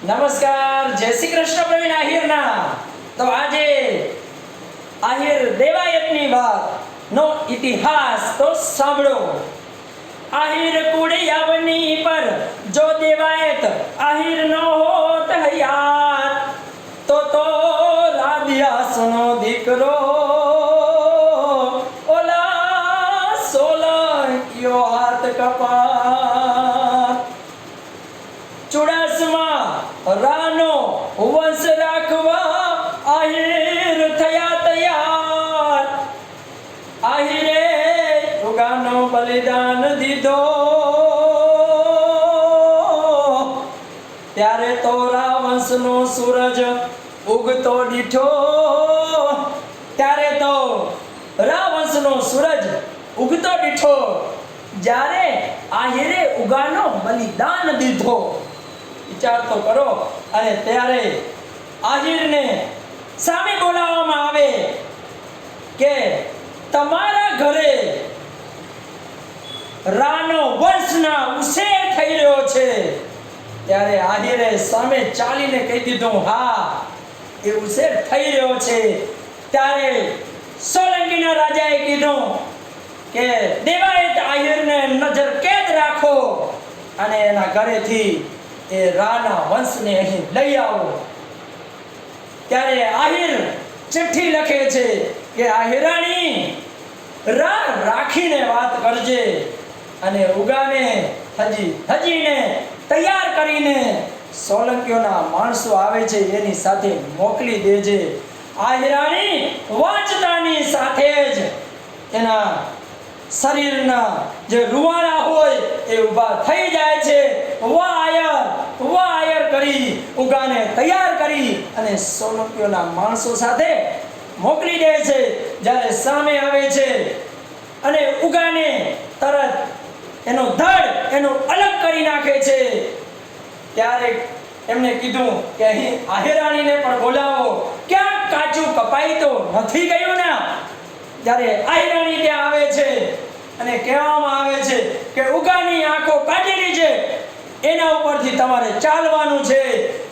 નમસ્કાર, જય શ્રી કૃષ્ણ પ્રવીણ આહિરના. તો આજે આહિર દેવાયતની વાત નો ઇતિહાસ તો સાંભળો. આહિર કુડિયાવની પર જો દેવાયત આહિર નો હોત હયાત, તો તો રાધિયાસનો દીકરો રાનો વંશ રાખવા આહિર થયા તૈયાર. આહિરે ઉગાનો બલિદાન દીધો. ત્યારે તો રાવંશનો સૂરજ ઉગતો દીઠો. ત્યારે તો રાવંશનો સૂરજ ઉગતો દીઠો. જ્યારે આહિરે ઉગાનો બલિદાન દીધો. વિચાર તો કરો અને ત્યારે આહિરને સામે બોલાવવામાં આવે કે તમારા ઘરે રાનો વંશના ઉછેર થઈ રહ્યો છે. ત્યારે આહિરે સામે ચાલીને કહી દીધું, હા, એ ઉછેર થઈ રહ્યો છે. ત્યારે સોલંકીના રાજાએ કીધું કે દેવાયત આહિરને નજર કેદ રાખો. અને એના ઘરેથી એ રાના વંશને અહીં લઈ આવો. ત્યારે આહિર ચિઠ્ઠી લખે છે કે, આહિરાણી રા રાખીને વાત કરજે અને ઉગાને હજી હજીને તૈયાર કરીને સોલંકીઓના માણસો આવે છે એની સાથે મોકલી દેજે. આહિરાણી વાંચતાની સાથે જ એના શરીરના જે રૂવાડા હોય એ ઊભા થઈ જાય છે. આયર કરી તૈયાર કરી અને સોલંકીઓના માણસો સાથે મોકલી દે છે, જ્યારે સામે આવે છે. અને ઉગાને તરત એનો ધડ એનો અલગ કરી નાખે છે. ત્યારે એમને કીધું કે અહીં આહેરાણીને પણ બોલાવો. ક્યાં કાચું કપાઈ તો નથી ગયું ને? જ્યારે આહેરાણી ત્યાં આવે છે અને કહેવામાં આવે છે કે ઉગાની આંખો કાઢેલી છે એના ઉપરથી તમારે ચાલવાનું છે.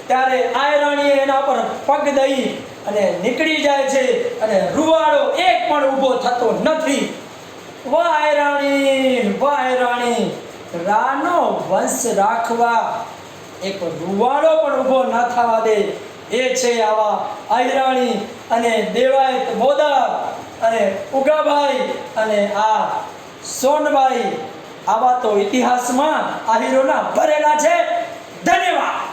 ત્યારે આયરાણીએ એના પર પગ દઈ અને નીકળી જાય છે અને રૂવાડો એક પણ ઊભો થતો નથી. વાય રાણી વાય રાણી, રાનો વંશ રાખવા. એક રૂવાડો પણ ઊભો ન થવા દે. એ છે આવા આયરાણી અને દેવાયત મોદા અને ઉગાભાઈ અને આ સોનભાઈ આવા તો ઇતિહાસમાં આહીરોના ભરેલા છે. ધન્યવાદ.